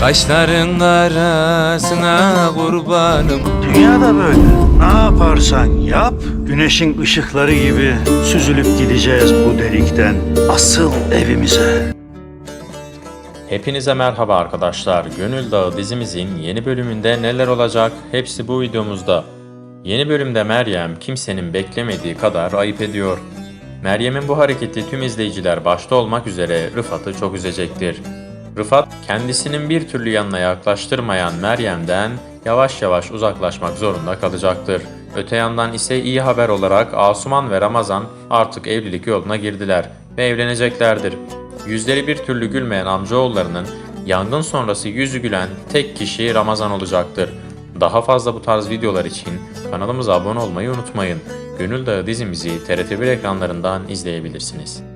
Kaşların arasına kurbanım Dünyada böyle. Ne yaparsan yap, güneşin ışıkları gibi süzülüp gideceğiz bu delikten asıl evimize. Hepinize merhaba arkadaşlar. Gönül Dağı dizimizin yeni bölümünde neler olacak? Hepsi bu videomuzda. Yeni bölümde Meryem kimsenin beklemediği kadar ayıp ediyor. Meryem'in bu hareketi tüm izleyiciler başta olmak üzere Rıfat'ı çok üzecektir. Rıfat kendisinin bir türlü yanına yaklaştırmayan Meryem'den yavaş yavaş uzaklaşmak zorunda kalacaktır. Öte yandan ise iyi haber olarak Asuman ve Ramazan artık evlilik yoluna girdiler ve evleneceklerdir. Yüzleri bir türlü gülmeyen amcaoğullarının yangın sonrası yüzü gülen tek kişi Ramazan olacaktır. Daha fazla bu tarz videolar için kanalımıza abone olmayı unutmayın. Gönül Dağı dizimizi TRT1 ekranlarından izleyebilirsiniz.